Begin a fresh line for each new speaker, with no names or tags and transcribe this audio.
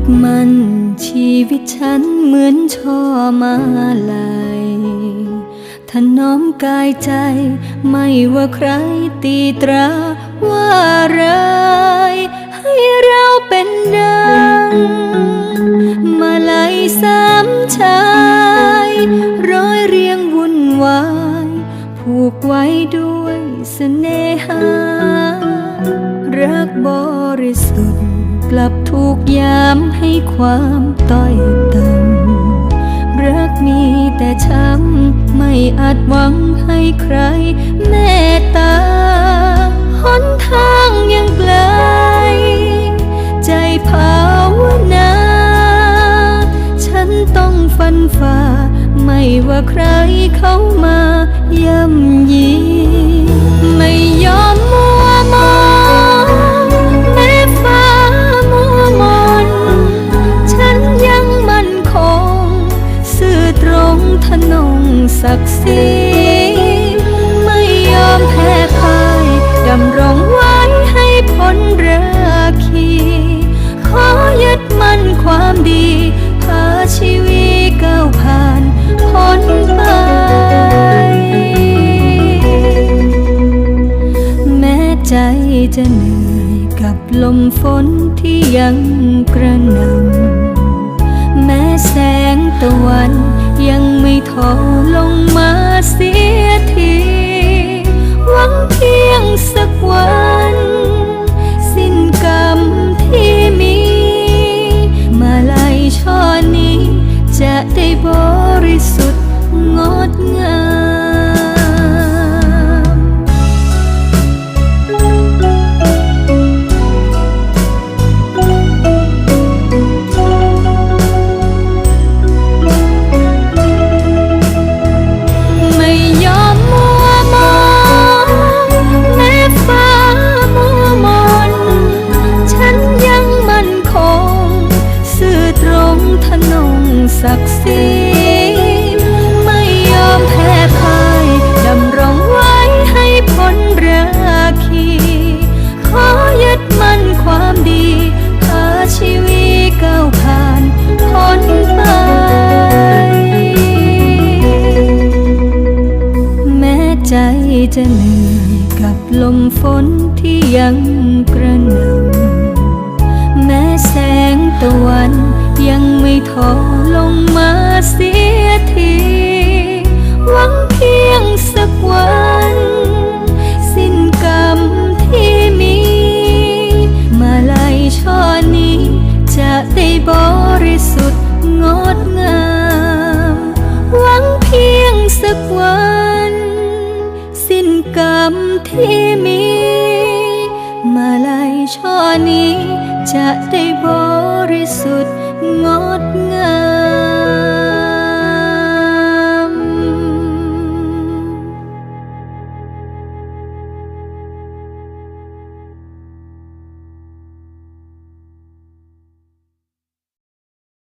ดมันชีวิตฉันเหมือนช่อมาลายถนอมกายใจไม่ว่าใครตีตราว่าร้ายให้เราเป็นดัง มาลายสามชายร้อยเรียงวุ่นวายผูกไว้ด้วยเสน่หา รักบริสุ กลับถูกยามให้ความต้อยต่ำรักมีแต่ช้ำไม่อาจหวังให้ใครเมตตาหนทางยังไกล ใจภาวนา ฉันต้องฟันฝ่า ไม่ว่าใครเข้ามาย่ำยี ศักดิ์ศรีไม่ยอมแพ้พ่ายดำรงไว้ให้พ้นราคีขอยึดมั่นความดีพาชีวิตก้าวผ่านพ้นไปแม้ใจจะเหนื่อยกับลมฝนที่ยังกระาลงมาเสียที หวังเพียงสักวัน สิ้นกรรมที่มี มาลายช่อนี้ จะได้บริสุทธิ์งด จะเหนื่อยกับลมฝนที่ยังกระหน่ำแม้แสงตะวันยังไม่ทอลงมาเสียที หวังเพียงสักวัน นี้จะได้บริสุทธิ์งดงาม